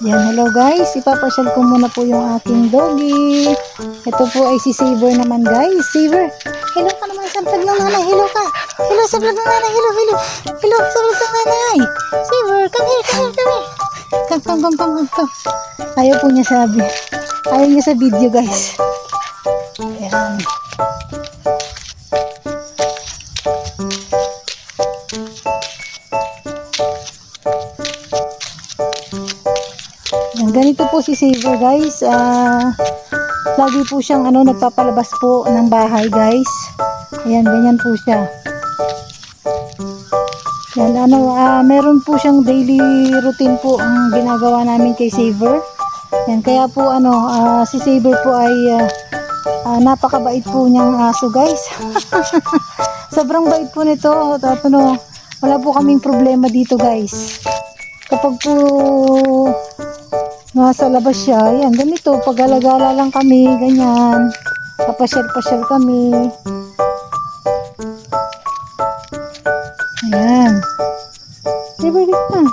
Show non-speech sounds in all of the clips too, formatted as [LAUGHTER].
Yan, hello guys. Ipapasyal ko muna po yung aking doggy. Ito po ay si Saber naman guys. Saber, hello ka naman sa vlog ng nanay. Hello ka. Hello sa vlog ng nanay. Hello, hello. Hello sa vlog ng nanay. Saber, come here, come here, come here. Come, come, come, come, come. Ayaw po niya sabi. Ayaw niya sa video guys. Ayan. Ganito po si Saver guys. Ah, lagi po siyang ano, nagpapalabas po ng bahay guys. Ayan, ganyan po siya. Yan, ano, ah, meron po siyang daily routine po ang ginagawa namin kay Saver. Yan, kaya po ano, ah, si Saver po ay ah, ah, napakabait po niyang aso guys. [LAUGHS] Sobrang bait po nito. At ano, wala po kaming problema dito guys. Kapag po nasa labas siya, yan, ganito, pag-alagala lang kami, ganyan, papasyal-pasyal kami. Ayan. Diba, diba? Hmm.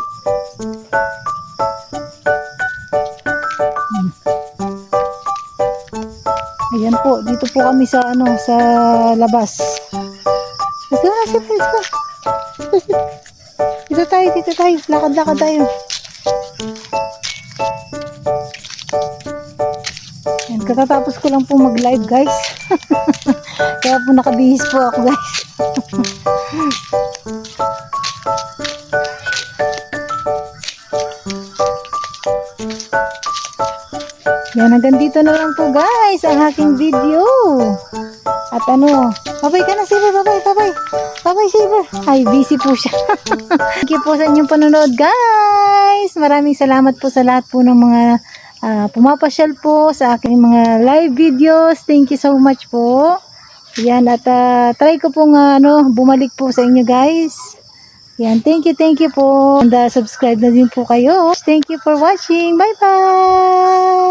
Ayan po, dito po kami sa, ano, sa labas. Let's go, let's go. Dito tayo, dito tayo, lakad-lakad tayo. Katatapos ko lang po mag-live guys. [LAUGHS] Kaya po nakabihis po ako guys. [LAUGHS] Yan, hanggang dito na lang po guys ang aking video. At ano, babay ka na Saber, babay, babay. Babay Saber. Ay, busy po siya. [LAUGHS] Thank you po sa inyong panonood guys. Maraming salamat po sa lahat po ng mga ah, pumapasyal po sa aking mga live videos. Thank you so much po. Yan, at ah, try ko pong ah, ano, bumalik po sa inyo guys. Yan, thank you, thank you po. And ah, subscribe na din po kayo. Thank you for watching. Bye-bye!